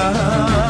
ನನ್ನಡೆದ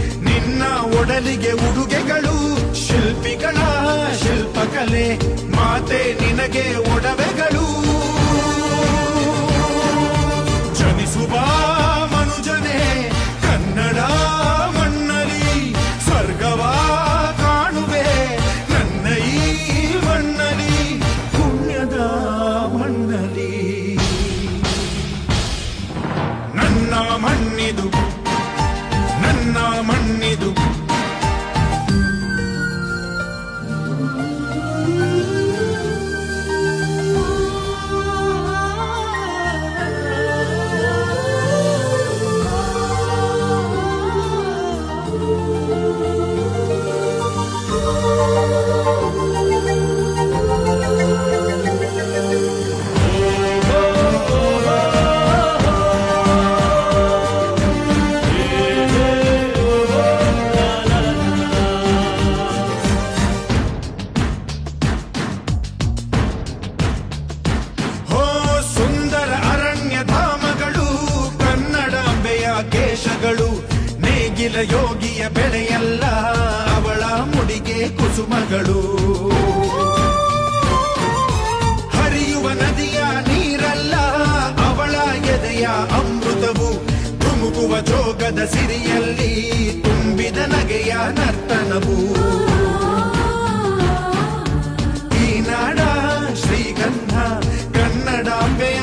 ನಿನ್ನ ಒಡಲಿಗೆ ಉಡುಗೆಗಳು. ಶಿಲ್ಪಿಗಳ ಶಿಲ್ಪಕಲೆ, ಮಾತೆ ನಿನಗೆ ಒಡವೆಗಳು. ಜನಿಸುವ ಮನುಜನೇ, ಕನ್ನಡ ಮಣ್ಣಲಿ ಸ್ವರ್ಗವ ಕಾಣುವೆ. ನನ್ನ ಈ ಮಣ್ಣಲಿ ಪುಣ್ಯದ ಮಣ್ಣಲಿ ನನ್ನ ಮಣ್ಣಿದು ಯೋಗಿಯ ಬೆಳೆಯಲ್ಲ ಅವಳ ಮುಡಿಗೆ ಕುಸುಮಗಳು. ಹರಿಯುವ ನದಿಯ ನೀರಲ್ಲ ಅವಳ ಎದೆಯ ಅಮೃತವು ತುಮುಕುವ ಜೋಗದ ಸಿರಿಯಲ್ಲಿ ತುಂಬಿದ ನಗೆಯ ನರ್ತನವು. ಈ ನಾಡ ಶ್ರೀಗಂಧ ಕನ್ನಡಾಂಬೆಯ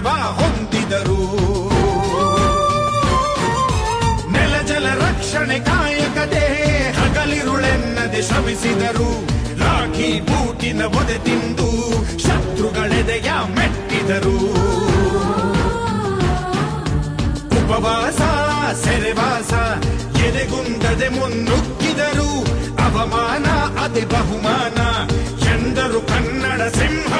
ಮರಣವ ಹೊಂದಿದರು. ನೆಲ ಜಲ ರಕ್ಷಣೆ ಕಾಯಕದೆ ಹಗಲಿರುಳೆನ್ನದೆ ಶ್ರಮಿಸಿದರು. ರಾಖಿ ಬೂಟಿನ ಒದೆ ತಿಂದು ಶತ್ರುಗಳೆದೆಯ ಮೆಟ್ಟಿದರು. ಉಪವಾಸ, ಸೆರೆವಾಸ, ಎದೆಗುಂದದೆ ಮುನ್ನುಗ್ಗಿದರು. ಅವಮಾನ ಅದೇ ಬಹುಮಾನ, ಎಂದರು ಕನ್ನಡ ಸಿಂಹಗಳು